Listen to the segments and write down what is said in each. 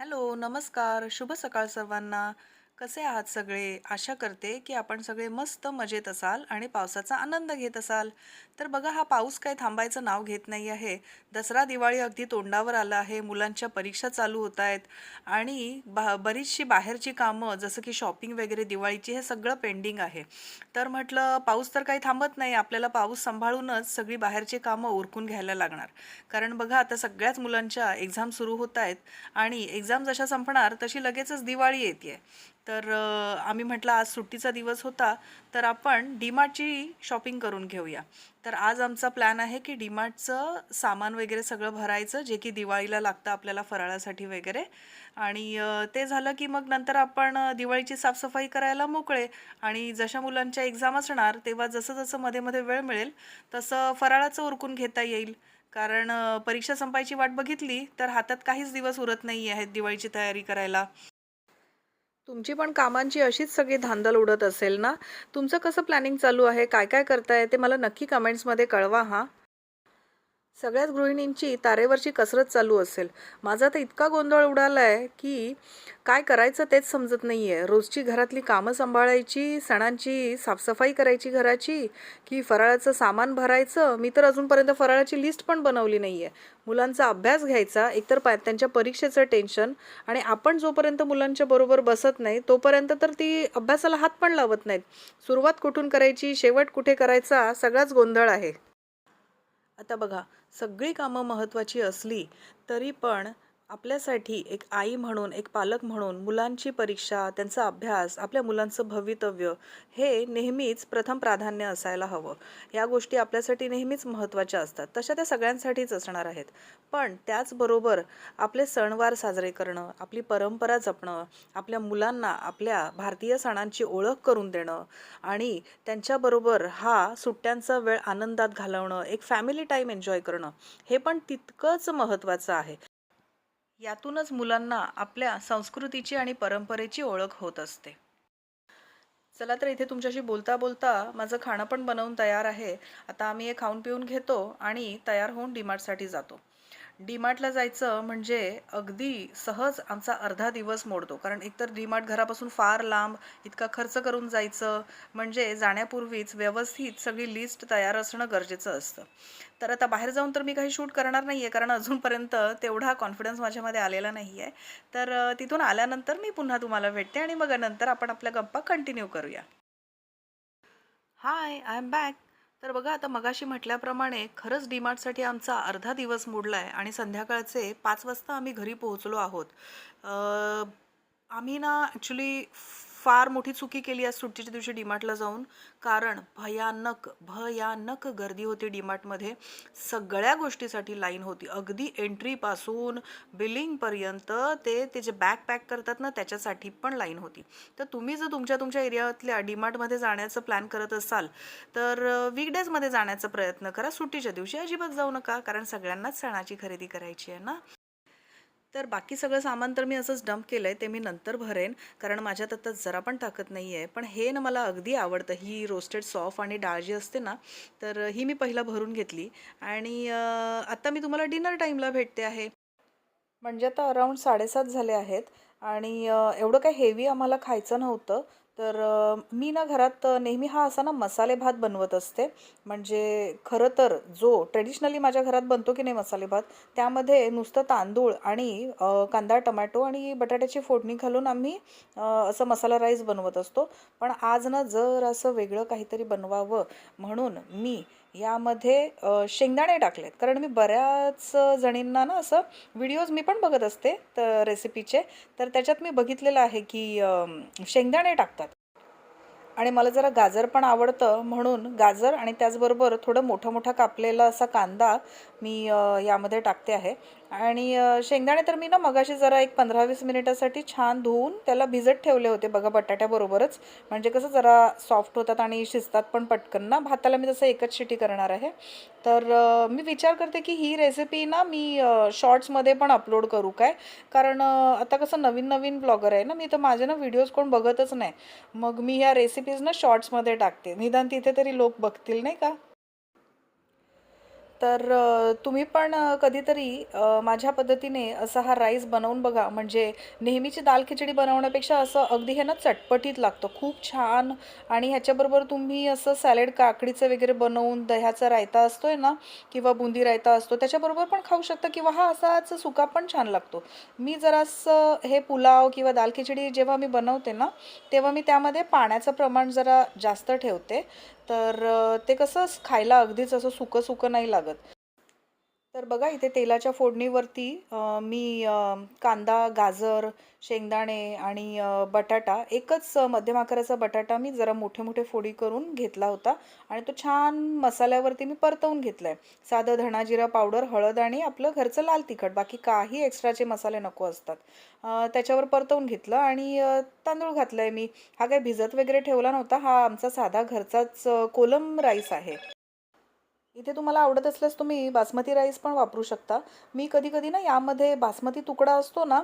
Hello, नमस्कार. शुभ सकाळ सर्वांना. कसे आहात सगळे? आशा करते, की आपण सगळे मस्त मजेत असाल आणि पावसाचा आनंद घेत असाल. तर बघा हा पाऊस काय थांबायचं नाव घेत नाही आहे. दसरा, दिवाळी अगदी तोंडावर आला आहे. मुलांच्या परीक्षा चालू होत आहेत आणि बा बरीचशी बाहेरची कामं जसं की शॉपिंग वगैरे दिवाळीची हे सगळं पेंडिंग आहे. तर म्हटलं पाऊस तर काही थांबत नाही. आपल्याला पाऊस सांभाळूनच सगळी बाहेरची कामं उरकून घ्यायला लागणार. कारण बघा आता सगळ्याच मुलांच्या एक्झाम सुरू होत आहेत आणि एक्झाम जशा संपणार तशी लगेचच दिवाळी येते तर आम्ही म्हटलं आज सुट्टीचा दिवस होता, तर आपण डी-मार्टची शॉपिंग करून घेऊया. तर आज आमचा प्लॅन आहे, की डी-मार्टचं सामान वगैरे सगळं भरायचं, जे की दिवाळीला लागतं आपल्याला फराळासाठी वगैरे आणि ते झालं, की मग नंतर आपण दिवाळीची साफसफाई करायला मोकळे आणि जशा मुलांच्या एक्झाम असणार, तेव्हा जसं-जसं मध्ये-मध्ये वेळ मिळेल, तसं फराळाचं उरकून घेता येईल. कारण परीक्षा संपायची वाट बघितली, तर हातात काहीच दिवस उरत नाही आहेत दिवाळीची तयारी करायला. तुमची पण कामांची अशीच सगळी धांदल उडत असेल ना? तुमचं कसं प्लॅनिंग चालू आहे? काय-काय करताय? ते मला नक्की कमेंट्समध्ये कळवा हां. सगळ्याच गृहिणींची तारेवरची कसरत चालू असेल. माझा तर इतका गोंधळ उडाला आहे की काय करायचं तेच समजत नाही आहे रोजची घरातली कामं सांभाळायची, सणांची साफसफाई करायची घराची, की फराळाचं सामान भरायचं. मी तर अजूनपर्यंत फराळाची लिस्ट पण बनवली नाही आहे मुलांचा अभ्यास घ्यायचा, एकतर पा त्यांच्या परीक्षेचं टेन्शन आणि आपण जोपर्यंत मुलांच्या बरोबर बसत नाही, तोपर्यंत तर ती अभ्यासाला हात पण लावत नाहीत. सुरुवात कुठून करायची, शेवट कुठे करायचा, सगळाच गोंधळ आहे. आता बघा, सगळी कामं महत्त्वाची असली, तरी पण आपल्यासाठी एक आई म्हणून, एक पालक म्हणून मुलांची परीक्षा, त्यांचा अभ्यास, आपल्या मुलांचं भवितव्य हे नेहमीच प्रथम प्राधान्य असायला हवं. या गोष्टी आपल्यासाठी नेहमीच महत्त्वाच्या असतात. तशा त्या सगळ्यांसाठीच असणार आहेत. पण त्याचबरोबर आपले सणवार साजरे करणं, आपली परंपरा जपणं, आपल्या मुलांना आपल्या भारतीय सणांची ओळख करून देणं आणि त्यांच्याबरोबर हा सुट्ट्यांचा वेळ आनंदात घालवणं, एक फॅमिली टाईम एन्जॉय करणं, हे पण तितकंच महत्त्वाचं आहे. यातूनच मुलांना आपल्या संस्कृतीची आणि परंपरेची ओळख होत असते. चला तर इथे तुमच्याशी बोलता बोलता माझं खाणं पण बनवून तयार आहे. आता आम्ही हे खाऊन पिऊन घेतो आणि तयार होऊन डी-मार्टसाठी जातो. डी-मार्टला जायचं म्हणजे अगदी सहज आमचा अर्धा दिवस मोडतो. कारण एकतर डी-मार्ट घरापासून फार लांब, इतका खर्च करून जायचं म्हणजे जाण्यापूर्वीच व्यवस्थित सगळी लिस्ट तयार असणं गरजेचं असतं. तर आता बाहेर जाऊन तर मी काही शूट करणार नाही आहे कारण अजूनपर्यंत तेवढा कॉन्फिडन्स माझ्यामध्ये आलेला नाही आहे तर तिथून आल्यानंतर मी पुन्हा तुम्हाला भेटते आणि मग नंतर आपण आपल्या गप्पा कंटिन्यू करूया. Hi, I am back. तर बघा आता मगाशी म्हटल्याप्रमाणे खरंच डी-मार्टसाठी आमचा अर्धा दिवस मोडला आहे आणि संध्याकाळचे पाच वाजता आम्ही घरी पोहोचलो आहोत. आम्ही ना ॲक्च्युली फार मोठी चुकी केली आज सुट्टीच्या दिवशी डी-मार्टला जाऊन. कारण भयानक, भयानक गर्दी होती डीमार्टमध्ये सगळ्या गोष्टीसाठी लाईन होती. अगदी एंट्रीपासून बिलिंगपर्यंत ते ते जे बॅग पॅक करतात ना त्याच्यासाठी पण लाईन होती. तर तुम्ही जर तुमच्या तुमच्या एरियातल्या डीमार्टमध्ये जाण्याचं प्लॅन करत असाल, तर वीकडेजमध्ये जाण्याचा प्रयत्न करा. सुट्टीच्या दिवशी अजिबात जाऊ नका, कारण सगळ्यांनाच सणाची खरेदी करायची आहे ना. तर बाकी सगळं सामान तर मी असंच डंप केलं आहे ते मी नंतर भरेन, कारण माझ्यात आता जरा पण ताकद आहे पण हे ना मला अगदी आवडतं. ही रोस्टेड सॉफ आणि डाळ जी असते ना, तर ही मी पहिला भरून घेतली आणि आत्ता आता मी तुम्हाला डिनर टाईमला भेटते आहे. म्हणजे आता अराऊंड साडेसात झाले आहेत आणि एवढं काही हेवी आम्हाला खायचं नव्हतं. तर मी ना घरात नेहमी हा असा ना मसाले भात बनवत असते. म्हणजे खरं तर जो ट्रेडिशनली माझ्या घरात बनतो की नाही मसाले भात, त्यामध्ये नुसतं तांदूळ आणि कांदा, टमॅटो आणि बटाट्याची फोडणी घालून आम्ही असं मसाला राईस बनवत असतो. पण आज ना जरासं वेगळं काहीतरी बनवावं म्हणून मी यामध्ये शेंगदाणे टाकलेत. कारण मी बऱ्याच जणींना ना असं व्हिडिओज मी पण बघत असते तर रेसिपीचे, तर त्याच्यात मी बघितलेलं आहे की शेंगदाणे टाकतात. आणि मला जरा गाजर पण आवडतं म्हणून गाजर आणि त्याचबरोबर थोडं मोठं मोठा कापलेला असा कांदा मी यामध्ये टाकते आहे. आणि शेंगदाणे तर मी ना मगाशी जरा एक 15-20 मिनिटासाठी छान धुवून त्याला भिजत ठेवले होते बघा बटाट्याबरोबरच. म्हणजे कसं जरा सॉफ्ट होतात आणि शिजतात पण पटकन ना. भाताला मी तसं एकच शिटी करणार आहे. तर मी विचार करते की ही रेसिपी ना मी शॉर्ट्समध्ये पण अपलोड करू काय? कारण आता कसं नवीन-नवीन ब्लॉगर आहे ना मी, तर माझे ना व्हिडिओज कोण बघतच नाही. मग मी ह्या रेसिपीज ना शॉर्ट्समध्ये टाकते. निदान तिथे तरी लोक बघतील नाही का? तर तुम्ही पण कधीतरी माझ्या पद्धतीने असा हा राईस बनवून बघा. म्हणजे नेहमीची दाल खिचडी बनवण्यापेक्षा असं अगदी हे ना चटपटीत लागतं. खूप छान आणि ह्याच्याबरोबर तुम्ही असं सॅलेड काकडीचं वगैरे बनवून दह्याचा रायता असतोय ना किंवा बुंदी रायता असतो त्याच्याबरोबर पण खाऊ शकता किंवा हा असाच सुका पण छान लागतो. मी जरासं हे पुलाव किंवा दाल खिचडी जेव्हा मी बनवते ना तेव्हा मी त्यामध्ये पाण्याचं प्रमाण जरा जास्त ठेवते. तर ते कसं खायला अगदीच असं सुकं सुकं नाही लागत. तर बघा इथे तेलाच्या फोडणीवरती मी कांदा गाजर शेंगदाणे आणि बटाटा एकच मध्यम आकाराचा बटाटा मी जरा मोठे मोठे फोडी करून घेतला होता आणि तो छान मसाल्यावरती मी परतवून घेतला आहे साधं धणाजिरा पावडर हळद आणि आपलं घरचं लाल तिखट बाकी काही एक्स्ट्राचे मसाले नको असतात. त्याच्यावर परतवून घेतलं आणि तांदूळ घातला आहे मी. हा काही भिजत वगैरे ठेवला नव्हता हा आमचा साधा घरचाच कोलम राईस आहे. इथे तुम्हाला आवडत असल्यास तुम्ही बासमती राईस पण वापरू शकता. मी कधी कधी ना यामध्ये बासमती तुकडा असतो ना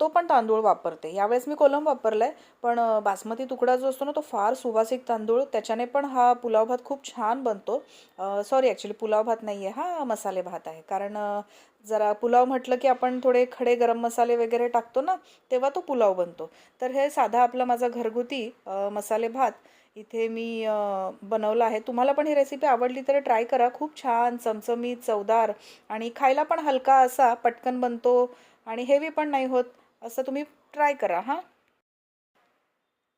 तो पण तांदूळ वापरते. यावेळेस मी कोलम वापरला आहे पण बासमती तुकडा जो असतो ना तो फार सुवासिक तांदूळ. त्याच्याने पण हा पुलाव भात खूप छान बनतो. सॉरी ॲक्च्युली पुलाव भात नाही आहे हा मसाले भात आहे. कारण जरा पुलाव म्हटलं की आपण थोडे खडे गरम मसाले वगैरे टाकतो ना तेव्हा तो पुलाव बनतो. तर हे साधा आपला माझा घरगुती मसाले भात. इथे मी बनवलं आहे. तुम्हाला पण ही रेसिपी आवडली तर ट्राय करा. खूप छान चमचमीत चवदार आणि खायला पण हलका असा पटकन बनतो आणि हेवी पण नाही होत असं तुम्ही ट्राय करा हां.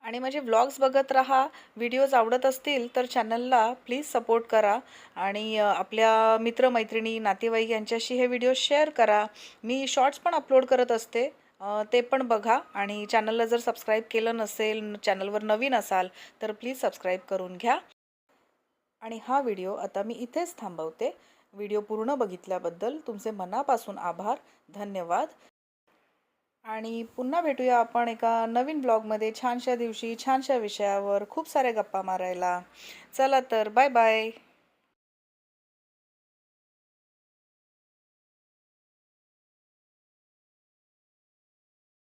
आणि माझे व्लॉग्स बघत राहा. व्हिडिओज आवडत असतील तर चॅनलला प्लीज सपोर्ट करा आणि आपल्या मित्रमैत्रिणी नातेवाईक यांच्याशी हे व्हिडिओ शेअर करा. मी शॉर्ट्स पण अपलोड करत असते. ते पण बघा. आणि चॅनलला जर सबस्क्राईब केलं नसेल चॅनलवर नवीन असाल तर प्लीज सबस्क्राईब करून घ्या. आणि हा व्हिडिओ आता मी इथेच थांबवते. व्हिडिओ पूर्ण बघितल्याबद्दल तुमचे मनापासून आभार. धन्यवाद. आणि पुन्हा भेटूया आपण एका नवीन ब्लॉगमध्ये छानशा दिवशी छानशा विषयावर. खूप साऱ्या गप्पा मारायला. चला तर बाय बाय